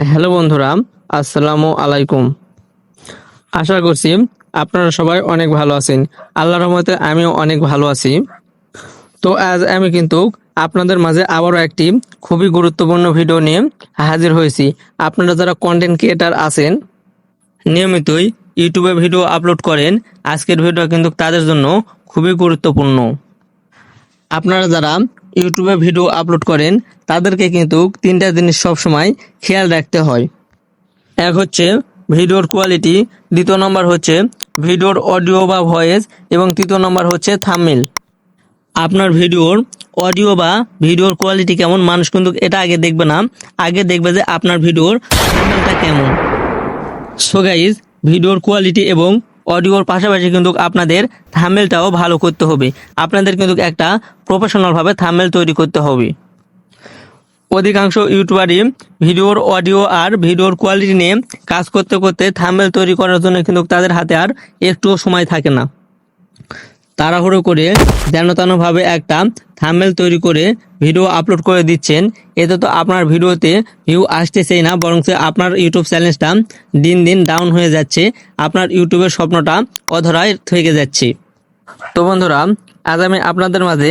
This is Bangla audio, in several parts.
হ্যালো বন্ধুরা, আসসালামু আলাইকুম। আশা করছি আপনারা সবাই অনেক ভালো আছেন। আল্লাহ রহমতে আমিও অনেক ভালো আছি। তো আজ আমি কিন্তু আপনাদের মাঝে আবারও একটি খুবই গুরুত্বপূর্ণ ভিডিও নিয়ে হাজির হয়েছি। আপনারা যারা কন্টেন্ট ক্রিয়েটার আছেন, নিয়মিতই ইউটিউবে ভিডিও আপলোড করেন। আজকের ভিডিও কিন্তু তাদের জন্য খুবই গুরুত্বপূর্ণ। আপনারা যারা ইউটিউবে ভিডিও আপলোড করেন, তাদেরকে কিন্তু তিনটা জিনিস সবসময় খেয়াল রাখতে হয়। এক হচ্ছে ভিডিওর কোয়ালিটি দ্বিতীয় নম্বর হচ্ছে ভিডিওর অডিও বা ভয়েস এবং তৃতীয় নম্বর হচ্ছে থাম্বনেল আপনার ভিডিওর অডিও বা ভিডিওর কোয়ালিটি কেমন, মানুষ কিন্তু এটা আগে দেখবে না। আগে দেখবে যে আপনার ভিডিওর কেমন। সো গাইজ ভিডিওর কোয়ালিটি এবং অডিওর পাশাপাশি কিন্তু আপনাদের থামেলটাও ভালো করতে হবে। আপনাদের কিন্তু একটা প্রফেশনালভাবে থামেল তৈরি করতে হবে। অধিকাংশ ইউটিউবারই ভিডিওর অডিও আর ভিডিওর কোয়ালিটি নিয়ে কাজ করতে করতে থামেল তৈরি করার জন্য কিন্তু তাদের হাতে আর একটুও সময় থাকে না। তাড়াহুড়ো করে যেন তেনভাবে একটা থাম্বনেল তৈরি করে ভিডিও আপলোড করে দিচ্ছেন। এতে তো আপনার ভিডিওতে ভিউ আসতেছেই না বরং আপনার ইউটিউব চ্যানেলটা দিন দিন ডাউন হয়ে যাচ্ছে, আপনার ইউটিউবের স্বপ্নটা অধরায় থেকে যাচ্ছে। তো বন্ধুরা, আজ আমি আপনাদের মাঝে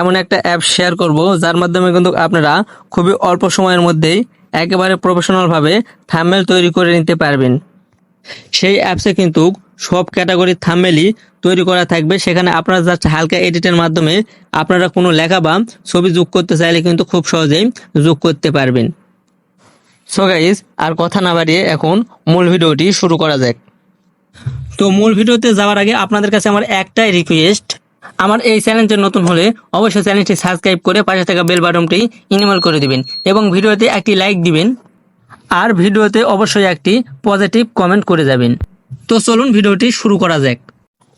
এমন একটা অ্যাপ শেয়ার করব, যার মাধ্যমে কিন্তু আপনারা খুবই অল্প সময়ের মধ্যেই একেবারে প্রফেশনালভাবে থাম্বনেল তৈরি করে নিতে পারবেন। সেই অ্যাপসে কিন্তু সব ক্যাটাগরির থাম্বেলই তৈরি করা থাকবে। সেখানে আপনারা জাস্ট হালকা এডিটের মাধ্যমে আপনারা কোনো লেখা বা ছবি যোগ করতে চাইলে কিন্তু খুব সহজেই যোগ করতে পারবেন। সো গাইজ আর কথা না বাড়িয়ে এখন মূল ভিডিওটি শুরু করা যাক। তো মূল ভিডিওতে যাওয়ার আগে আপনাদের কাছে আমার একটাই রিকোয়েস্ট আমার এই চ্যানেলটি নতুন হলে অবশ্যই চ্যানেলটি সাবস্ক্রাইব করে পাশে থাকা বেল বাটনটি ইনেবল করে দিবেন এবং ভিডিওতে একটি লাইক দিবেন। আর ভিডিওতে অবশ্যই একটি পজিটিভ কমেন্ট করে যাবেন। তো চলুন ভিডিওটি শুরু করা যাক।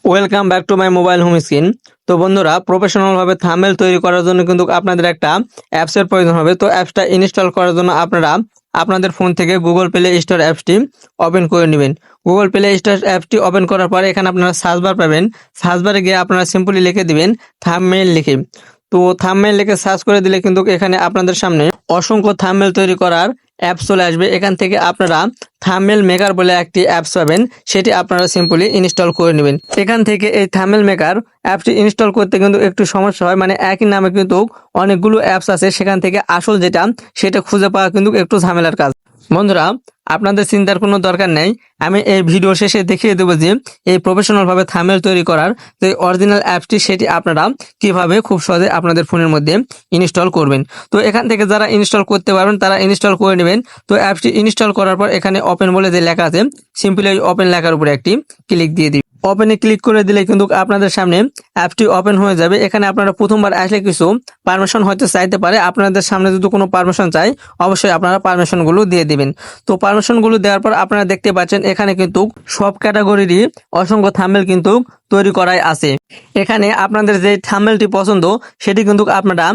Welcome back to my mobile home screen তো বন্ধুরা প্রফেশনালভাবে থামেল তৈরি করার জন্য কিন্তু আপনাদের একটা অ্যাপসের প্রয়োজন হবে। তো অ্যাপসটা ইনস্টল করার জন্য আপনারা আপনাদের ফোন থেকে গুগল প্লে স্টোর অ্যাপসটি ওপেন করে নেবেন। গুগল প্লে স্টোর অ্যাপটি ওপেন করার পরে এখানে আপনারা সার্চ বার পাবেন। সার্চ বারে গিয়ে আপনারা সিম্পলি লিখে দিবেন থামমেল লিখে। তো থামমেল লিখে সার্চ করে দিলে কিন্তু এখানে আপনাদের সামনে অসংখ্য থামমেল তৈরি করার অ্যাপ চলে আসবে। এখান থেকে আপনারা থামেল মেকার বলে একটি অ্যাপস পাবেন। সেটি আপনারা সিম্পলি ইনস্টল করে নেবেন। এখান থেকে এই থামেল মেকার অ্যাপটি ইনস্টল করতে কিন্তু একটু সমস্যা হয়। মানে একই নামে কিন্তু অনেকগুলো অ্যাপস আছে। সেখান থেকে আসল যেটা, সেটা খুঁজে পাওয়া কিন্তু একটু ঝামেলার কাজ। বন্ধুরা আপনাদের চিন্তার কোনো দরকার নেই। আমি এই ভিডিও শেষে দেখিয়ে দেবো যে এই প্রফেশনালভাবে থামেল তৈরি করার যে অরিজিনাল অ্যাপটি, সেটি আপনারা কীভাবে খুব সহজে আপনাদের ফোনের মধ্যে ইনস্টল করবেন। তো এখান থেকে যারা ইনস্টল করতে পারবেন, তারা ইনস্টল করে নেবেন। তো অ্যাপটি ইনস্টল করার পর এখানে ওপেন বলে যে লেখা আছে সিম্পলি ওপেন লেখার উপরে একটি ক্লিক দিয়ে দিই ওপেনে ক্লিক করে দিলে কিন্তু আপনাদের সামনে অ্যাপটি ওপেন হয়ে যাবে। এখানে আপনারা প্রথমবার আসলে কিছু পারমিশন হয়তো চাইতে পারে। আপনাদের সামনে যদি কোনো পারমিশন চাই, অবশ্যই আপনারা পারমিশনগুলো দিয়ে দিবেন। তো পারমিশনগুলো দেওয়ার পর আপনারা দেখতে পাচ্ছেন এখানে কিন্তু সব ক্যাটাগরিরই অসংখ্য থাম্বেল কিন্তু তৈরি করাই আছে। এখানে আপনাদের যে থাম্বেলটি পছন্দ, সেটি কিন্তু আপনারা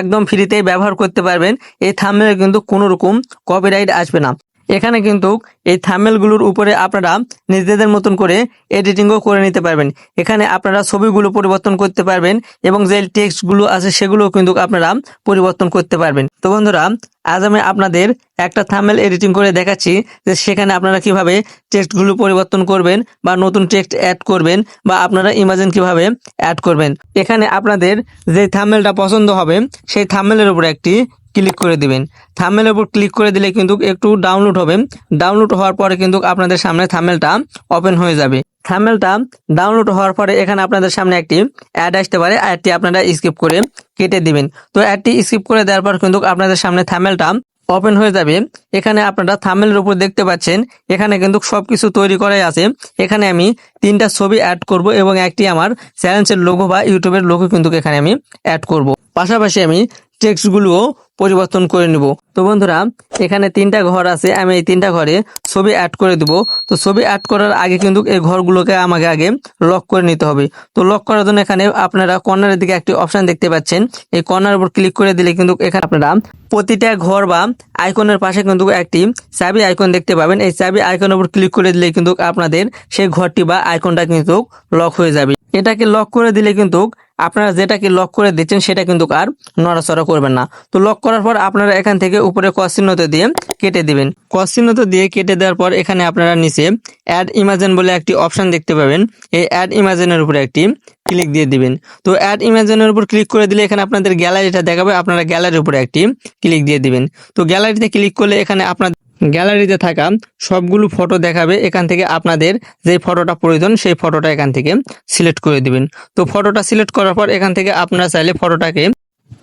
একদম ফ্রিতেই ব্যবহার করতে পারবেন। এই থাম্বেলে কিন্তু কোনো রকম কপিরাইট আসবে না। এখানে কিন্তু এই থামেলগুলোর উপরে আপনারা নিজেদের মতন করে এডিটিংও করে নিতে পারবেন। এখানে আপনারা ছবিগুলো পরিবর্তন করতে পারবেন এবং যে টেক্সটগুলো আছে সেগুলোও কিন্তু আপনারা পরিবর্তন করতে পারবেন। তো বন্ধুরা, আজ আমি আপনাদের একটা থামেল এডিটিং করে দেখাচ্ছি যে সেখানে আপনারা কীভাবে টেক্সটগুলো পরিবর্তন করবেন বা নতুন টেক্সট অ্যাড করবেন বা আপনারা ইমাজিন কীভাবে অ্যাড করবেন। এখানে আপনাদের যে থামেলটা পছন্দ হবে, সেই থামেলের উপরে একটি ক্লিক করে দিবেন। থামেলের উপর ক্লিক করে দিলে কিন্তু একটু ডাউনলোড হবে। ডাউনলোড হওয়ার পরে কিন্তু আপনাদের সামনে থামেলটা ওপেন হয়ে যাবে। থামেলটা ডাউনলোড হওয়ার পরে এখানে আপনাদের সামনে একটি অ্যাড আসতে পারে। অ্যাডটি আপনারা স্কিপ করে কেটে দিবেন। তো অ্যাডটি স্কিপ করে দেওয়ার পর কিন্তু আপনাদের সামনে থামেলটা ওপেন হয়ে যাবে। এখানে আপনারা থামেলের উপর দেখতে পাচ্ছেন, এখানে কিন্তু সবকিছু তৈরি করাই আছে। এখানে আমি তিনটা ছবি অ্যাড করব এবং একটি আমার চ্যানেলের লোগো বা ইউটিউবের লোগো কিন্তু এখানে আমি অ্যাড করব। পাশাপাশি আমি টেক্সটগুলোও পরিবর্তন করে নিব। তো বন্ধুরা, এখানে তিনটা ঘর আছে, আমি এই তিনটা ঘরে ছবি অ্যাড করে দিব। তো ছবি অ্যাড করার আগে কিন্তু এই ঘরগুলোকে আমাকে আগে লক করে নিতে হবে। তো লক করার জন্য এখানে আপনারা কর্নারের দিকে একটি অপশন দেখতে পাচ্ছেন। এই কর্নারের উপর ক্লিক করে দিলে কিন্তু এখানে আপনারা প্রতিটা ঘর বা আইকনের পাশে কিন্তু একটি চাবি আইকন দেখতে পাবেন। এই চাবি আইকনের উপর ক্লিক করে দিলে কিন্তু আপনাদের সেই ঘরটি বা আইকনটা কিন্তু লক হয়ে যাবে। এটাকে লক করে দিলে কিন্তু আপনারা যেটাকে লক করে দিচ্ছেন সেটা কিন্তু আর নড়াচড়া করবেন না। তো লক করার পর আপনারা এখান থেকে উপরে ক্রস চিহ্নতে দিয়ে কেটে দিবেন। ক্রস চিহ্নতে দিয়ে কেটে দেওয়ার পর এখানে আপনারা নিচে অ্যাড ইমাজেন বলে একটি অপশান দেখতে পাবেন। এই অ্যাড ইমাজেনের উপরে একটি ক্লিক দিয়ে দিবেন। তো অ্যাড ইমাজেনের উপর ক্লিক করে দিলে এখানে আপনাদের গ্যালারিটা দেখাবে, আপনারা গ্যালারির উপরে একটি ক্লিক দিয়ে দিবেন। তো গ্যালারিতে ক্লিক করলে এখানে আপনার গ্যালারিতে থাকা সবগুলো ফটো দেখাবে, এখান থেকে আপনাদের যে ফটোটা প্রয়োজন সেই ফটোটা এখান থেকে সিলেক্ট করে দিবেন। তো ফটোটা সিলেক্ট করার পর এখান থেকে আপনারা চাইলে ফটোটাকে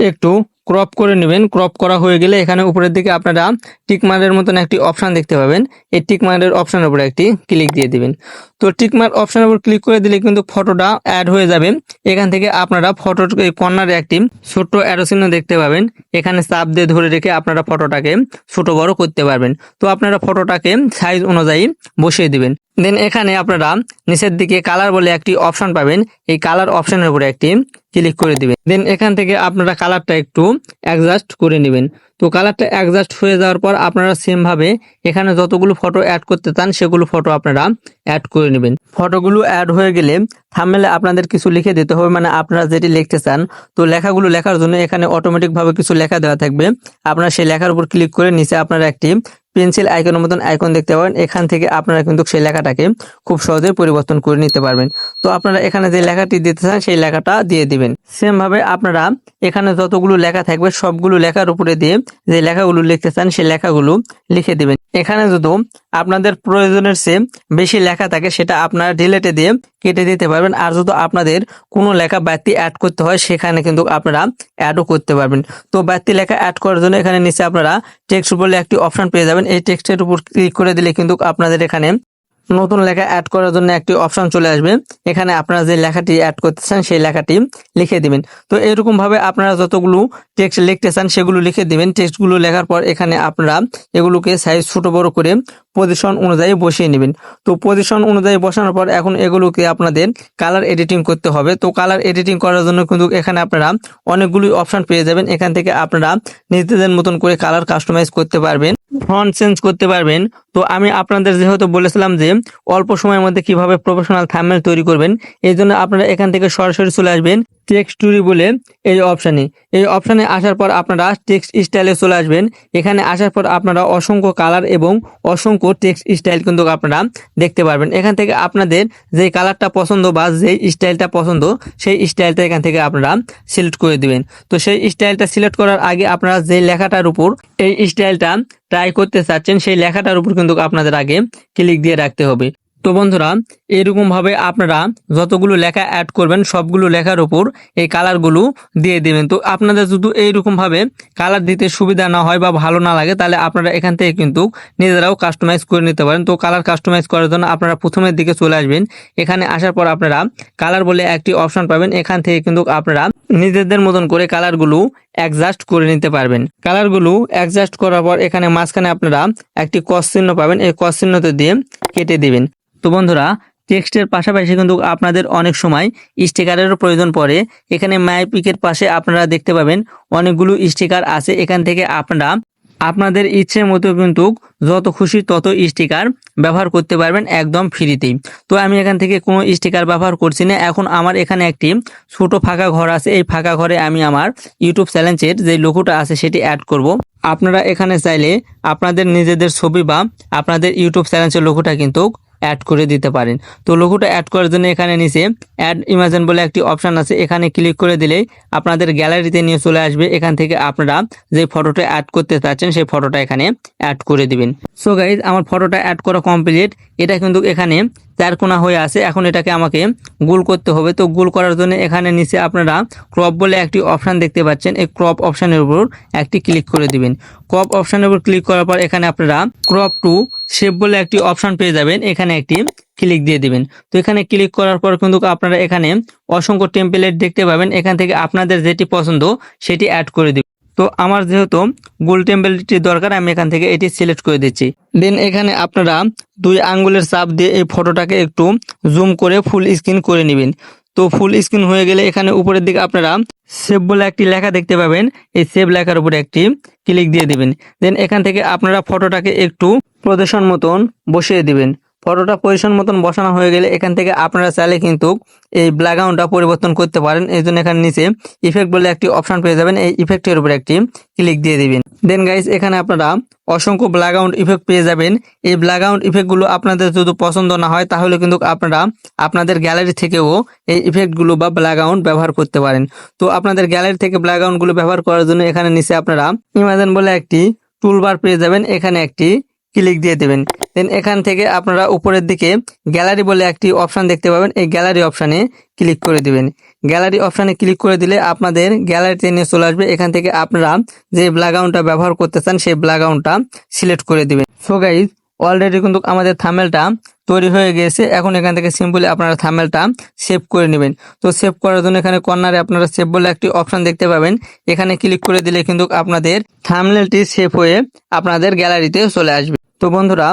একটু ক্রপ করে নেবেন। ক্রপ করা হয়ে গেলে এখানে উপরের দিকে আপনারা টিকমার্কের মতন একটি অপশন দেখতে পাবেন। এই টিকমার্কের অপশনের উপরে একটি ক্লিক দিয়ে দিবেন। তো টিকমার্ক অপশনের উপর ক্লিক করে দিলে কিন্তু ফটোটা অ্যাড হয়ে যাবে। এখান থেকে আপনারা ফটোর কর্নারে একটি ছোট্ট অ্যারো চিহ্ন দেখতে পাবেন। এখানে চাপ দিয়ে ধরে রেখে আপনারা ফটোটাকে ছোট বড় করতে পারবেন। তো আপনারা ফটোটাকে সাইজ অনুযায়ী বসিয়ে দিবেন। দেন এখানে আপনারা নিচের দিকে কালার বলে একটি অপশন পাবেন। এই কালার অপশনের উপরে একটি ক্লিক করে দিবেন। দেন এখান থেকে আপনারা কালারটা একটু অ্যাডজাস্ট করে নেবেন। তো কালারটা অ্যাডজাস্ট হয়ে যাওয়ার পর আপনারা সেম ভাবে এখানে যতগুলো ফটো অ্যাড করতে চান, সেগুলো ফটো আপনারা অ্যাড করে নেবেন। ফটোগুলো অ্যাড হয়ে গেলে থামমেলে আপনাদের কিছু লিখে দিতে হবে। মানে আপনারা যেটি লিখতে চান, তো লেখাগুলো লেখার জন্য এখানে অটোমেটিক ভাবে কিছু লেখা দেওয়া থাকবে। আপনারা সেই লেখার উপর ক্লিক করে নিচে আপনারা একটি পেন্সিল আইকনের মতন আইকন দেখতে পাবেন। এখান থেকে আপনারা কিন্তু সেই লেখাটাকে খুব সহজে পরিবর্তন করে নিতে পারবেন। তো আপনারা এখানে যে লেখাটি দিতে চান, সেই লেখাটা দিয়ে দিবেন। সেম ভাবে আপনারা এখানে যতগুলো লেখা থাকবে, সবগুলো লেখার উপরে দিয়ে যে লেখাগুলো লিখতে চান, সেই লেখাগুলো লিখে দিবেন। এখানে যদি আপনাদের প্রয়োজনের চেয়ে বেশি লেখা থাকে, সেটা আপনারা ডিলেটে দিয়ে কেটে দিতে পারবেন। আর যদি আপনাদের কোনো লেখা ব্যক্তি অ্যাড করতে হয়, সেখানে কিন্তু আপনারা অ্যাডও করতে পারবেন। তো বাড়তি লেখা অ্যাড করার জন্য এখানে নিচে আপনারা টেক্সট বলে একটি অপশন পেয়ে যাবেন। এই টেক্সটের উপর ক্লিক করে দিলে কিন্তু আপনাদের এখানে নতুন লেখা অ্যাড করার জন্য একটি অপশন চলে আসবে। এখানে আপনারা যে লেখাটি অ্যাড করতে চান সেই লেখাটি লিখে দিবেন। তো এরকমভাবে আপনারা যতগুলো টেক্সট লিখতে চান, সেগুলো লিখে দিবেন। টেক্সটগুলো লেখার পর এখানে আপনারা এগুলোকে সাইজ ছোট বড় করে পজিশন অনুযায়ী বসিয়ে নেবেন। তো পজিশন অনুযায়ী বসানোর পর এখন এগুলোকে আপনাদের কালার এডিটিং করতে হবে। তো কালার এডিটিং করার জন্য কিন্তু এখানে আপনারা অনেকগুলি অপশন পেয়ে যাবেন। এখান থেকে আপনারা নিজেদের মতন করে কালার কাস্টমাইজ করতে পারবেন। ফন্ট চেঞ্জ করতে পারবেন। তো আমি আপনাদের যেহেতু বলেছিলাম যে অল্প সময়ের মধ্যে কীভাবে প্রফেশনাল থাম্বনেল তৈরি করবেন, এই জন্য আপনারা এখান থেকে সরাসরি চলে আসবেন। টেক্সটুরি বলে এই অপশানে এই অপশানে আসার পর আপনারা টেক্সট স্টাইলে চলে আসবেন। এখানে আসার পর আপনারা অসংখ্য কালার এবং অসংখ্য টেক্সট স্টাইল কিন্তু আপনারা দেখতে পারবেন। এখান থেকে আপনাদের যে কালারটা পছন্দ বা যে স্টাইলটা পছন্দ, সেই স্টাইলটা এখান থেকে আপনারা সিলেক্ট করে দিবেন। তো সেই স্টাইলটা সিলেক্ট করার আগে আপনারা যে লেখাটার উপর এই স্টাইলটা ট্রাই করতে চাচ্ছেন, সেই লেখাটার উপর কিন্তু আপনাদের আগে ক্লিক দিয়ে রাখতে হবে। তো বন্ধুরা এরকম ভাবে আপনারা যতগুলো লেখা অ্যাড করবেন, সবগুলো লেখার উপর এই কালারগুলো দিয়ে দিবেন। তো আপনাদের যদি এইরকম ভাবে কালার দিতে সুবিধা না হয় বা ভালো না লাগে, তাহলে আপনারা এখান থেকে কিন্তু নিজেরাও কাস্টমাইজ করে নিতে পারেন। তো কালার কাস্টমাইজ করার জন্য আপনারা প্রথমের দিকে চলে আসবেন। এখানে আসার পর আপনারা কালার বলে একটি অপশন পাবেন। এখান থেকে কিন্তু আপনারা নিজেদের মতন করে কালারগুলো অ্যাডজাস্ট করে নিতে পারবেন। কালারগুলো অ্যাডজাস্ট করার পর এখানে মাঝখানে আপনারা একটি কস চিহ্ন পাবেন। এই কস চিহ্নতে দিয়ে কেটে দিবেন। তো বন্ধুরা, টেক্সটের পাশাপাশি কিন্তু আপনাদের অনেক সময় স্টিকারেরও প্রয়োজন পড়ে। এখানে মাই পিকের পাশে আপনারা দেখতে পাবেন অনেকগুলো স্টিকার আছে। এখান থেকে আপনারা আপনাদের ইচ্ছে মতো কিন্তু যত খুশি তত স্টিকার ব্যবহার করতে পারবেন একদম ফ্রিতেই তো আমি এখান থেকে কোনো স্টিকার ব্যবহার করছি না। এখন আমার এখানে একটি ছোট ফাঁকা ঘর আছে। এই ফাঁকা ঘরে আমি আমার ইউটিউব চ্যালেঞ্জের যে লোগোটা আছে সেটি অ্যাড করব। আপনারা এখানে চাইলে আপনাদের নিজেদের ছবি বা আপনাদের ইউটিউব চ্যালেঞ্জের লোগোটা কিন্তু অ্যাড করে দিতে পারেন। তো লোগোটা অ্যাড করার জন্য এখানে নিচে অ্যাড ইমাজন বলে একটি অপশান আছে। এখানে ক্লিক করে দিলেই আপনাদের গ্যালারিতে নিয়ে চলে আসবে। এখান থেকে আপনারা যে ফটোটা অ্যাড করতে চাচ্ছেন, সেই ফটোটা এখানে অ্যাড করে দিবেন। সো গাইজ আমার ফটোটা অ্যাড করা কমপ্লিট এটা কিন্তু এখানে চার কোনা হয়ে আছে, এখন এটাকে আমাকে গোল করতে হবে। তো গোল করার জন্য এখানে নিচে আপনারা ক্রপ বলে একটি অপশান দেখতে পাচ্ছেন। এই ক্রপ অপশানের উপর একটি ক্লিক করে দিবেন। ক্রপ অপশানের উপর ক্লিক করার পর এখানে আপনারা ক্রপ টু শেপ বলে একটি অপশান পেয়ে যাবেন। এখানে একটি ক্লিক দিয়ে দিবেন। তো এখানে ক্লিক করার পর কিন্তু আপনারা এখানে অসংখ্য টেম্পলেট দেখতে পাবেন। এখান থেকে আপনাদের যেটি পছন্দ সেটি অ্যাড করে দিবেন। তো আমার যেহেতু গোল টেম্পলেটটি দরকার, আমি এখান থেকে এটি সিলেক্ট করে দিচ্ছি। দেন এখানে আপনারা দুই আঙ্গুলের চাপ দিয়ে এই ফটোটাকে একটু জুম করে ফুল স্ক্রিন করে নেবেন। তো ফুল স্ক্রিন হয়ে গেলে এখানে উপরের দিকে আপনারা সেভ বলে একটি লেখা দেখতে পাবেন। এই সেভ লেখার উপরে একটি ক্লিক দিয়ে দিবেন। দেন এখান থেকে আপনারা ফটোটাকে একটু প্রদর্শন মতন বসিয়ে দিবেন। ফটোটা পজিশন মতন বসানো হয়ে গেলে এখান থেকে আপনারা চাইলে কিন্তু এই ব্যাকগ্রাউন্ডটা পরিবর্তন করতে পারেন। এই জন্য এখানে নিচে ইফেক্ট বলে একটি অপশন পেয়ে যাবেন। এই ইফেক্টের উপর একটি ক্লিক দিয়ে দিবেন। দেন গাইস এখানে আপনারা অসংখ্য ব্ল্যাকআউট ইফেক্ট পেয়ে যাবেন। এই ব্ল্যাকআউট ইফেক্টগুলো আপনাদের যদি পছন্দ না হয়, তাহলে কিন্তু আপনারা আপনাদের গ্যালারি থেকেও এই ইফেক্টগুলো বা ব্ল্যাকআউট ব্যবহার করতে পারেন। তো আপনাদের গ্যালারি থেকে ব্ল্যাকআউটগুলো ব্যবহার করার জন্য এখানে নিচে আপনারা ইমাজেন বলে একটি টুলবার পেয়ে যাবেন। এখানে একটি ক্লিক দিয়ে দেবেন। দেন এখান থেকে আপনারা উপরের দিকে গ্যালারি বলে একটি অপশন দেখতে পাবেন। এই গ্যালারি অপশানে ক্লিক করে দিবেন। গ্যালারি অপশানে ক্লিক করে দিলে আপনাদের গ্যালারিতে নিয়ে চলে আসবে। এখান থেকে আপনারা যে ব্ল্যাকআউটটা ব্যবহার করতে চান, সেই ব্ল্যাকআউটটা সিলেক্ট করে দিবেন। সো গাইজ অলরেডি কিন্তু আমাদের থামেলটা তৈরি হয়ে গিয়েছে এখন এখান থেকে সিম্পলি আপনারা থামেলটা সেভ করে নেবেন। তো সেভ করার জন্য এখানে কর্নারে আপনারা সেভ বলে একটি অপশন দেখতে পাবেন। এখানে ক্লিক করে দিলে কিন্তু আপনাদের থামনেলটি সেভ হয়ে আপনাদের গ্যালারিতে চলে আসবে। তো বন্ধুরা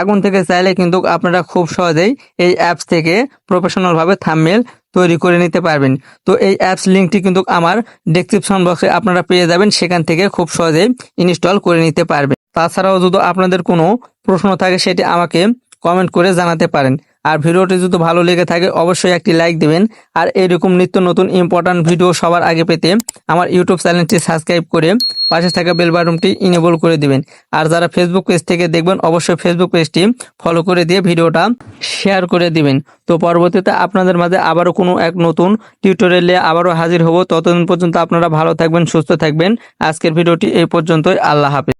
এখন থেকে চাইলে কিন্তু আপনারা খুব সহজেই এই অ্যাপস থেকে প্রফেশনালভাবে থামমেল তৈরি করে নিতে পারবেন। তো এই অ্যাপস লিঙ্কটি কিন্তু আমার ডেসক্রিপশন বক্সে আপনারা পেয়ে যাবেন, সেখান থেকে খুব সহজেই ইনস্টল করে নিতে পারবেন। তাছাড়াও যদি আপনাদের কোনো প্রশ্ন থাকে, সেটি আমাকে কমেন্ট করে জানাতে পারেন। আর ভিডিওটি যদি ভালো লেগে থাকে, অবশ্যই একটি লাইক দিবেন। আর এরকম নিত্য নতুন ইম্পর্ট্যান্ট ভিডিও সবার আগে পেতে আমার ইউটিউব চ্যানেলটি সাবস্ক্রাইব করে পাশে থাকা বেল বাটনটি ইনেবল করে দিবেন। আর যারা ফেসবুক পেজ থেকে দেখবেন, অবশ্যই ফেসবুক পেজটি ফলো করে দিয়ে ভিডিওটা শেয়ার করে দিবেন। তো পরবর্তীতে আপনাদের মাঝে আবারও কোনো এক নতুন টিউটোরিয়ালে আবারও হাজির হব। ততদিন পর্যন্ত আপনারা ভালো থাকবেন, সুস্থ থাকবেন। আজকের ভিডিওটি এই পর্যন্তই। আল্লাহ হাফেজ।